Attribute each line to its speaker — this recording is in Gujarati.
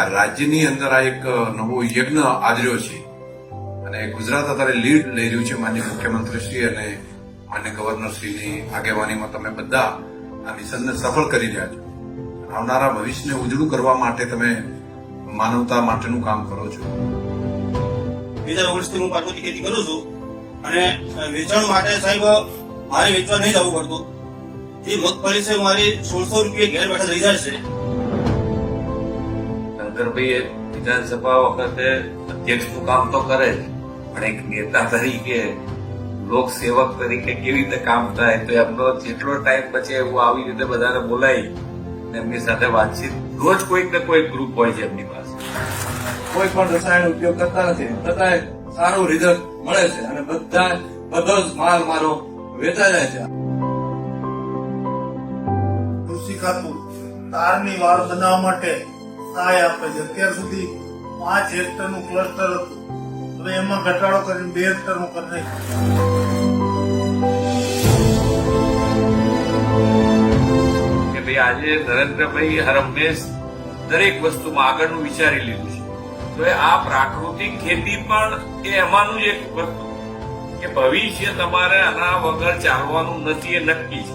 Speaker 1: આ રાજ્યની અંદર આ એક નવો યજ્ઞ આદર્યો છે. અને ગુજરાત અત્યારે લીડ લઈ રહ્યું છે માન્ય મુખ્યમંત્રીશ્રી અને માન્ય ગવર્નરશ્રીની આગેવાનીમાં તમે બધા આ મિશનને સફળ કરી રહ્યા છો. આવનારા ભવિષ્યને ઉજળું કરવા માટે તમે માનવતા માટેનું કામ કરો છો.
Speaker 2: બે હજાર હું પાટોની ખેતી કરું છું અને વેચાણ માટે સાહેબ, મારે વેચવા નહીં જવું પડતું. એ મગફળી છે મારી સોળસો રૂપિયા ઘેર બેઠા લઈ જાય છે.
Speaker 3: શંકરભાઈ વિધાનસભા વખતે અધ્યક્ષનું કામ તો કરે જ પણ એક નેતા તરીકે લોકસેવક તરીકે કેવી રીતે કામ થાય તો એમનો જેટલો ટાઈમ બચે એવું આવી રીતે બધાને બોલાવી એમની સાથે વાતચીત રોજ કોઈક ને કોઈક ગ્રુપ હોય છે એમની પાસે.
Speaker 4: કોઈ પણ રસાયણ ઉપયોગ કરતા નથી છતાંય સારું રિઝલ્ટ મળે છે અને બધા બધો જ માલ મારો વેચાઈ જાય છે.
Speaker 5: કૃષિ ખાતું તારની વાળ બનાવવા માટે સહાય આપે છે અત્યાર સુધી પાંચ હેક્ટરનું ક્લસ્ટર હતું. હવે એમાં ઘટાડો કરીને બે હેક્ટરનું કરી નાખ્યું.
Speaker 3: ભાઈ આજે નરેન્દ્રભાઈ હરમેશ દરેક વસ્તુમાં આગળનું વિચારી લીધું છે. તો આ પ્રાકૃતિક ખેતી પણ એ એમાંનું એક વસ્તુ કે ભવિષ્ય તમારે આના વગર ચાલવાનું નથી એ નક્કી છે.